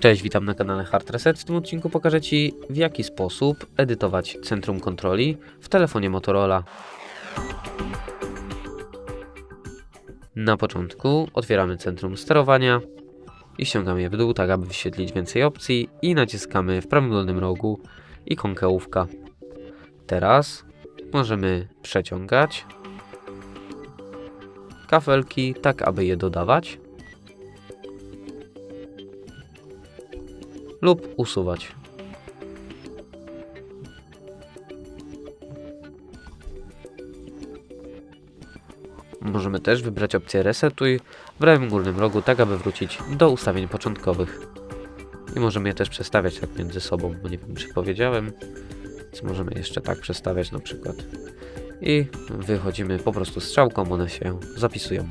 Cześć, witam na kanale Hard Reset. W tym odcinku pokażę Ci w jaki sposób edytować centrum kontroli w telefonie Motorola. Na początku otwieramy centrum sterowania i ściągamy je w dół, tak aby wyświetlić więcej opcji i naciskamy w prawym dolnym rogu ikonkę ołówka. Teraz możemy przeciągać kafelki tak, aby je dodawać lub usuwać. Możemy też wybrać opcję Resetuj w prawym górnym rogu, tak aby wrócić do ustawień początkowych. I możemy je też przestawiać tak między sobą, bo nie wiem czy powiedziałem. Więc możemy jeszcze tak przestawiać na przykład. I wychodzimy po prostu strzałką, one się zapisują.